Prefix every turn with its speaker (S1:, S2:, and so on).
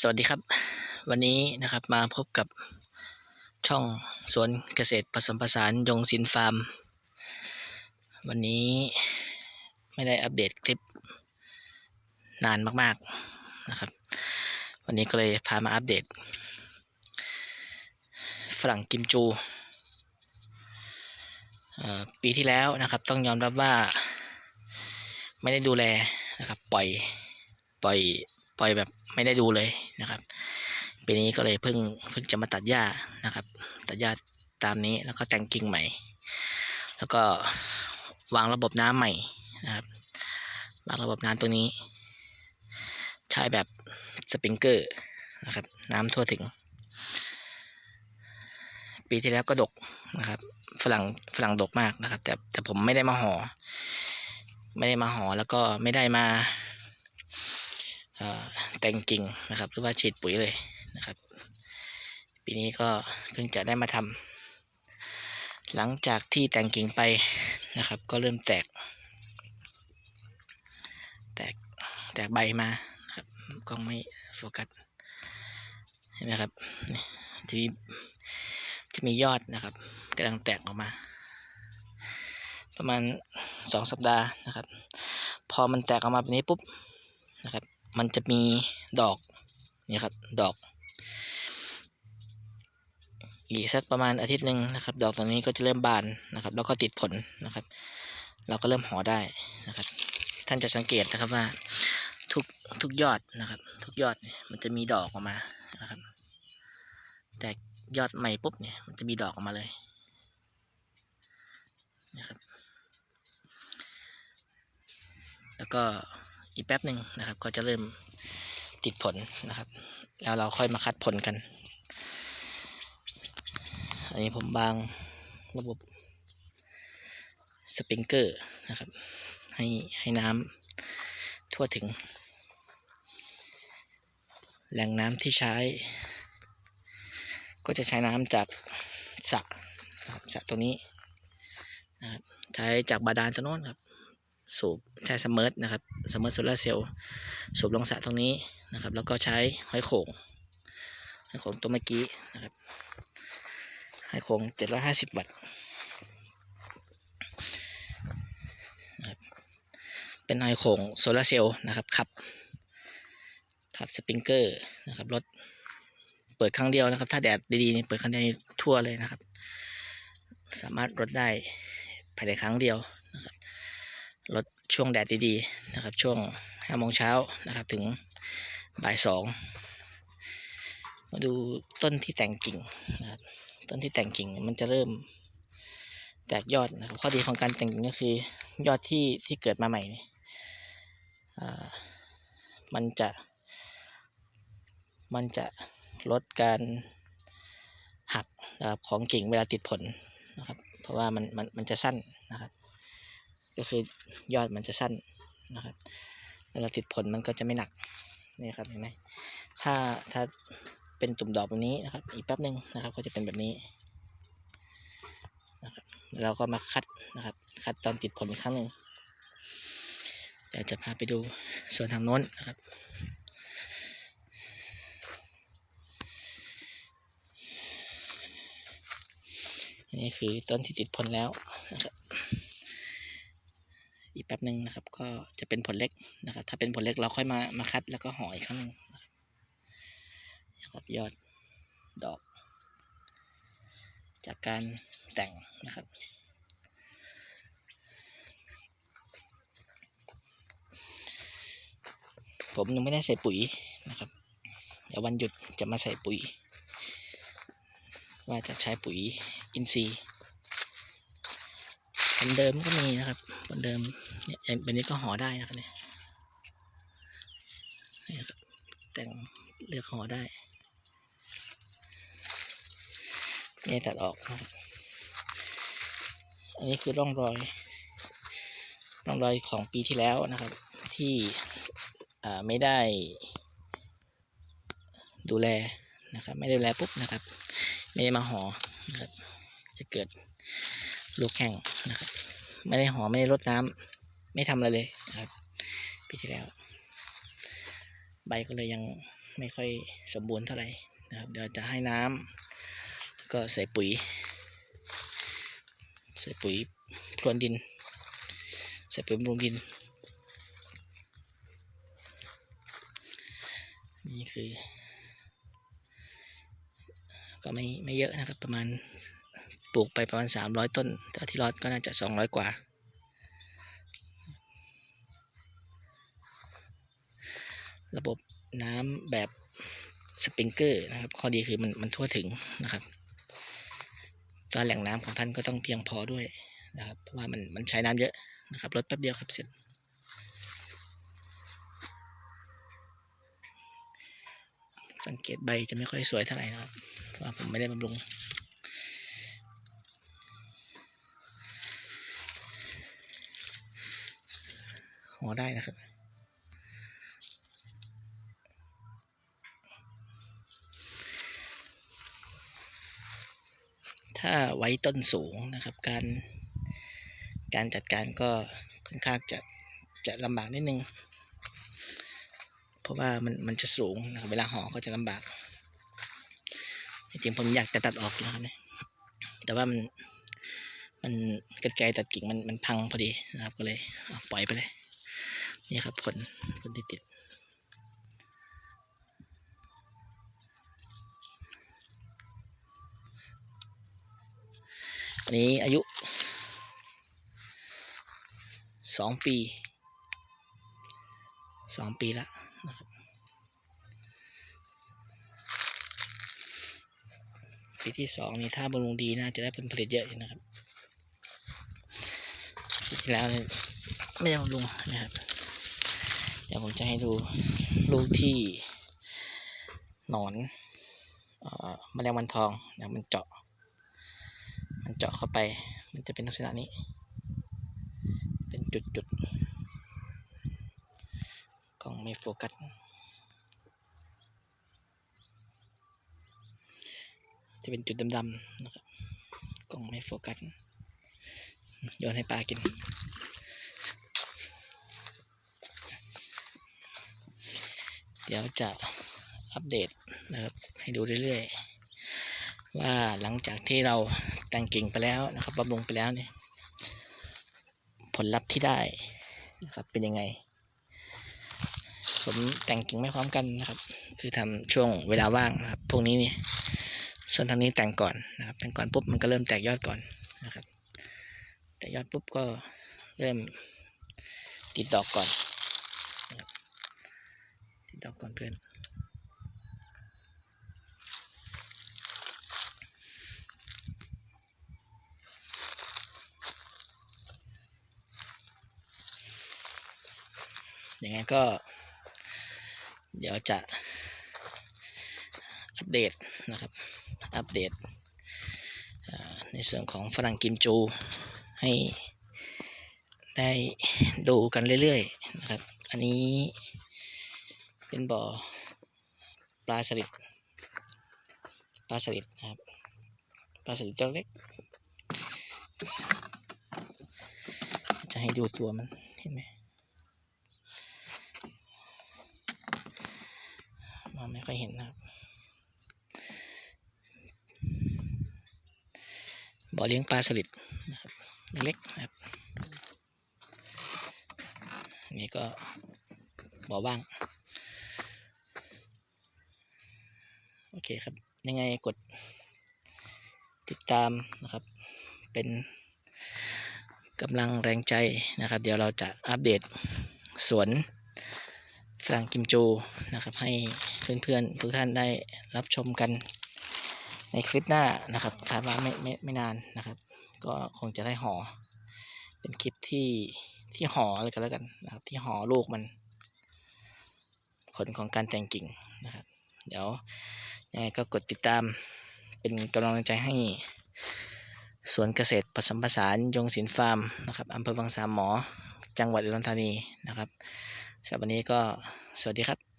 S1: สวัสดีครับ วันนี้นะครับมาพบกับช่องสวนเกษตรผสมผสานยงสินฟาร์ม วันนี้ไม่ได้อัปเดตคลิปนานมากๆนะครับ วันนี้ก็เลยพามาอัปเดต ฝรั่งกิมจูเอ่อปีที่แล้วนะครับ ต้องยอมรับว่า ไม่ได้ดูแลนะครับ ปล่อยปล่อย ปล่อยแบบไม่ได้ดูเลยนะครับปีนี้ก็เลยเพิ่งเพิ่งจะมาตัดหญ้านะครับ ตัดหญ้าตามนี้แล้วก็แต่งกิ่งใหม่ แล้วก็วางระบบน้ำใหม่นะครับวางระบบน้ำตัวนี้ ใช้แบบสปริงเกอร์นะครับ น้ำทั่วถึง ปีที่แล้วก็ดกนะครับฝรั่งฝรั่งดกมากนะครับ แต่แต่ผมไม่ได้มาห่อไม่ได้มาห่อแล้วก็ไม่ได้มา แต่งกิ่งนะครับ หรือว่าฉีดปุ๋ยเลยนะครับ ปีนี้ก็เพิ่งจะได้มาทำหลังจากที่แต่งกิ่งไปนะครับ ก็เริ่มแตก แตกแตกใบมาครับกล้องไม่โฟกัสเห็นไหมครับจะมีจะมียอดนะครับกำลังแตกออกมา ประมาณสองสัปดาห์นะครับ พอมันแตกออกมาแบบนี้ปุ๊บนะครับ มันจะมีดอกนี่ครับดอก อีกสักประมาณอาทิตย์หนึ่งนะครับ ดอกตัวนี้ก็จะเริ่มบานนะครับ แล้วก็ติดผลนะครับ เราก็เริ่มห่อได้นะครับ ท่านจะสังเกตนะครับว่าทุกทุกยอดนะครับ ทุกยอดเนี่ยมันจะมีดอกออกมานะครับ แต่ยอดใหม่ปุ๊บเนี่ยมันจะมีดอกออกมาเลยนะครับ แล้วก็ อีกแป๊บหนึ่งนะครับ ก็จะเริ่มติดผลนะครับ แล้วเราค่อยมาคัดผลกัน อันนี้ผมบางระบบสปริงเกอร์นะครับ ให้ให้น้ำทั่วถึง แหล่งน้ำที่ใช้ ก็จะใช้น้ำจากสระสระตรงนี้นะครับใช้จากบาดาลตรงโน้นครับ สูบใช้สมเมอร์นะครับสมเมอร์โซลาร์เซลล์สูบลงสระตรงนี้นะครับ แล้วก็ใช้หอยโขงหอยโขงตัวเมื่อกี้นะครับหอยโขงเจ็ดร้อยห้าสิบวัตต์นะครับเป็นหอยโขงโซลาร์เซลล์นะครับขับขับสปริงเกอร์นะครับรถเปิดครั้งเดียวนะครับ ถ้าแดดดีๆนี่เปิดครั้งเดียวทั่วเลยนะครับ สามารถรดได้ภายในครั้งเดียว ลดช่วงแดดดีๆนะครับ ช่วงห้าโมงเช้านะครับ ถึงบ่ายสองมาดูต้นที่แต่งกิ่งนะครับ ต้นที่แต่งกิ่งมันจะเริ่มแตกยอดนะครับข้อดีของการแต่งกิ่งก็คือ ยอดที่ที่เกิดมาใหม่อ่ามันจะ มันจะลดการหักนะครับของกิ่งเวลาติดผลนะครับ เพราะว่ามันมันมันจะสั้นนะครับ ก็คือยอดมันจะสั้นนะครับเวลาติดผลมันก็จะไม่หนักนี่ครับเห็นไหมถ้าถ้าเป็นตุ่มดอกแบบนี้นะครับ อีกแป๊บหนึ่งนะครับ ก็จะเป็นแบบนี้นะครับเราก็มาคัดนะครับ คัดตอนติดผลอีกครั้งหนึ่งเดี๋ยวจะพาไปดูส่วนทางโน้นนะครับนนี้คือต้นที่ติดผลแล้วนะครับ อีกแป๊บหนึ่งนะครับ ก็จะเป็นผลเล็กนะครับ ถ้าเป็นผลเล็กเราค่อยมามาคัดแล้วก็ห่ออีกครั้งหนึ่งนะครับนะครับยอดดอก จากการแต่งนะครับผมยังไม่ได้ใส่ปุ๋ยนะครับเดี๋ยววันหยุดจะมาใส่ปุ๋ย ว่าจะใช้ปุ๋ยอินทรีย์ เหมือนเดิมก็มีนะครับเหมือนเดิมเนี่ยอย่างแบบนี้ก็ห่อได้นะครับเนี่ยนี่ครับแต่งเลือกห่อได้เนี่ยตัดออกนะครับอันนี้คือร่องรอยร่องรอยของปีที่แล้วนะครับ ที่อ่าไม่ได้ดูแลนะครับ ไม่ได้ดูแลปุ๊บนะครับ ไม่ได้มาห่อนะครับ จะเกิด ลูกแห้งนะครับไม่ได้ห่อไม่ได้รดน้ำไม่ทำอะไรเลยนะครับปีที่แล้ว ใบก็เลยยังไม่ค่อยสมบูรณ์เท่าไหร่นะครับ เดี๋ยวจะให้น้ำแล้วก็ใส่ปุ๋ย ใส่ปุ๋ยพรวนดิน ใส่ปุ๋ยบำรุงดิน นี่คือ ก็ไม่ไม่เยอะนะครับประมาณ ปลูกไปประมาณสามร้อยต้น แต่ที่รอดก็น่าจะสองร้อยกว่า ระบบน้ำแบบสปริงเกอร์นะครับ ข้อดีคือมันมันทั่วถึงนะครับตัวแหล่งน้ำของท่านก็ต้องเพียงพอด้วยนะครับ เพราะว่ามันมันใช้น้ำเยอะนะครับรดแป๊บเดียวครับเสร็จสังเกตใบจะไม่ค่อยสวยเท่าไหร่นะครับ เพราะผมไม่ได้บำรุง หัวได้นะครับถ้าไว้ต้นสูงนะครับ การการจัดการก็ค่อนข้างจะจะลำบากนิดนึง เพราะว่ามันมันจะสูงนะครับเวลาห่อก็จะลำบากจริงผมอยากจะตัดออกนะครับเนี่ยแต่ว่ามันมันกรรไกรตัดกิ่งมันมันพังพอดีนะครับก็เลยเปล่อยไปเลย นี่ครับผลผลที่ติดอันนี้อายุสองปีสองปีแล้วนะครับปีที่สองนี่ถ้าบำรุงดีน่าจะได้ผลผลิตเยอะอยู่นะครับปีที่แล้วไม่ได้บำรุงนะครับ เดี๋ยวผมจะให้ดูลูกที่หนอนอ่อแมลงวันทองนะมันเจาะ มันเจาะเข้าไป มันจะเป็นลักษณะนี้ เป็นจุดๆกล้องไม่โฟกัสจะเป็นจุดดำๆนะครับกล้องไม่โฟกัสโยนให้ปลากิน เดี๋ยวจะอัปเดตนะครับให้ดูเรื่อยๆ ว่าหลังจากที่เราแต่งกิ่งไปแล้วนะครับบำรุงไปแล้วเนี่ยผลลัพธ์ที่ได้นะครับเป็นยังไง ผมแต่งกิ่งไม่พร้อมกันนะครับ คือทำช่วงเวลาว่างนะครับ พวกนี้เนี่ยส่วนทางนี้แต่งก่อนนะครับแต่งก่อนปุ๊บมันก็เริ่มแตกยอดก่อนนะครับ แตกยอดปุ๊บก็เริ่มติดดอกก่อน ดอกก่อนเพื่อนยังไงก็ เดี๋ยวจะอัปเดตนะครับ อัปเดตในส่วนของฝรั่งกิมจูให้ได้ดูกันเรื่อยๆนะครับ อันนี้ เป็นบ่อปลาสลิดปลาสลิดนะครับปลาสลิดเจ้าเล็ก จะให้ดูตัวมันเห็นไหมมองไม่ค่อยเห็นนะครับบ่อเลี้ยงปลาสลิดนะครับเล็กนะครับนี่ก็บ่อว่าง โอ เคครับ ยังไงกดติดตามนะครับ เป็นกำลังแรงใจนะครับ เดี๋ยวเราจะอัปเดตสวนฝรั่งกิมจูนะครับ ให้เพื่อนๆทุกท่านได้รับชมกันในคลิปหน้านะครับคาดว่าไม่ไม่ไม่นานนะครับ ก็คงจะได้ห่อเป็นคลิปที่ที่ห่ออะไรกันแล้วกันนะครับ ที่ห่อลูกมัน ผลของการแต่งกิ่งนะครับ เดี๋ยวยังไงก็กดติดตามเป็นกำลังใจให้สวนเกษตรผสมผสานยงศิลป์ฟาร์มนะครับอำเภอวังสามหมอ จังหวัดอุดรธานีนะครับสำหรับวันนี้ก็สวัสดีครับ